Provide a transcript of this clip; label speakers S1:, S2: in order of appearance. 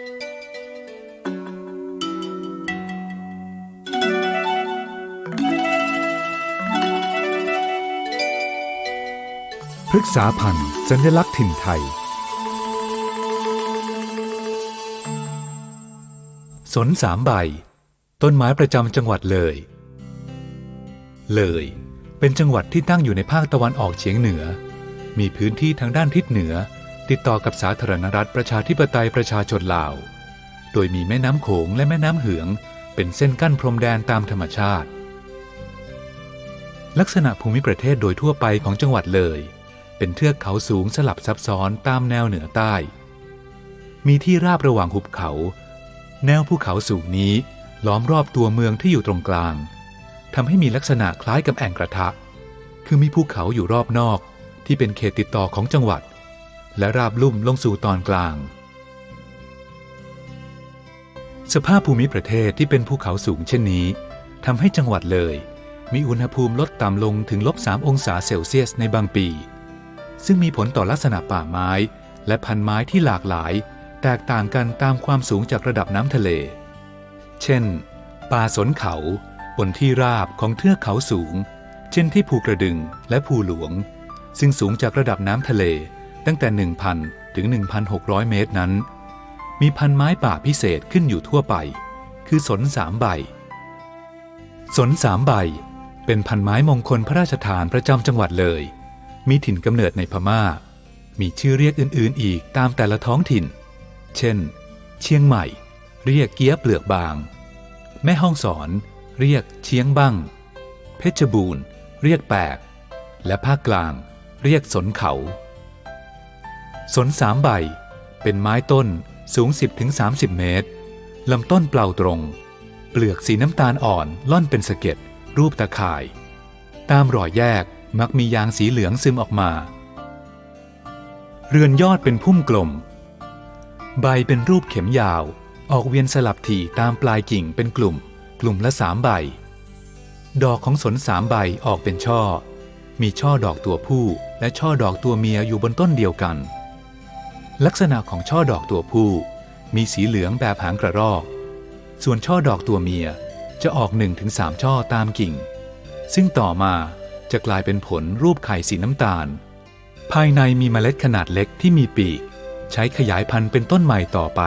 S1: พฤกษาพันธ์สัญลักษณ์ถิ่นไทย สนสามใบ ต้นไม้ประจำจังหวัดเลย เลย เป็นจังหวัดที่ตั้งอยู่ในภาคตะวันออกเฉียงเหนือ มีพื้นที่ทางด้านทิศเหนือ ติดต่อกับสาธารณรัฐประชาธิปไตยประชาชนลาว โดยมีแม่น้ำโขงและแม่น้ำเหือง เป็นเส้นกั้นพรมแดนตามธรรมชาติ ลักษณะภูมิประเทศโดยทั่วไปของจังหวัดเลย เป็นเทือกเขาสูงสลับซับซ้อนตามแนวเหนือใต้ มีที่ราบระหว่างหุบเขา แนวภูเขาสูงนี้ล้อมรอบตัวเมืองที่อยู่ตรงกลางทำให้มีลักษณะคล้ายกับแอ่งกระทะ คือมีภูเขาอยู่รอบนอกที่เป็นเขตติดต่อของจังหวัด และราบลุ่มลงสู่ตอนกลาง สภาพภูมิประเทศที่เป็นภูเขาสูงเช่นนี้ทำให้จังหวัดเลย มีอุณหภูมิลดต่ำลงถึงลบ3องศาเซลเซียสในบางปี ซึ่งมีผลต่อลักษณะป่าไม้ และพันไม้ที่หลากหลาย แตกต่างกันตามความสูงจากระดับน้ำทะเล เช่น ป่าสนเขาบนที่ราบของเทือกเขาสูง เช่นที่ภูกระดึงและภูหลวง ซึ่งสูงจากระดับน้ำทะเล ตั้งแต่ 1,000 ถึง 1,600 เมตรนั้น มีพันไม้ป่าพิเศษขึ้นอยู่ทั่วไป คือสนสามใบ สนสามใบ เป็นพันไม้มงคลพระราชทานประจำจังหวัดเลย มีถิ่นกำเนิดในพม่า มีชื่อเรียกอื่นๆ อีกตามแต่ละท้องถิ่น เช่น เชียงใหม่ เรียกเกี๊ยเปลือกบาง แม่ห้องสอนเรียกเชียงบั้งเพชรบูรณ์ เรียกแปก และภาคกลาง เรียกสนเขา สนสามใบ เป็นไม้ต้นสูง 10-30 เมตร ลำต้นเปล่าตรง เปลือกสีน้ำตาลอ่อนล่อนเป็นสะเก็ด รูปตะข่าย ตามรอยแยกมักมียางสีเหลืองซึมออกมา เรือนยอดเป็นพุ่มกลม ใบเป็นรูปเข็มยาว ออกเวียนสลับถี่ตามปลายกิ่งเป็นกลุ่ม กลุ่มละสามใบ ดอกของสนสามใบออกเป็นช่อ มีช่อดอกตัวผู้และช่อดอกตัวเมียอยู่บนต้นเดียวกัน ลักษณะของช่อดอกตัวผู้ มีสีเหลืองแบบหางกระรอก ส่วนช่อดอกตัวเมียจะออก 1-3 ช่อตามกิ่ง ซึ่งต่อมาจะกลายเป็นผลรูปไข่สีน้ำตาล ภายในมีเมล็ดขนาดเล็กที่มีปีก ใช้ขยายพันธุ์เป็นต้นใหม่ต่อไป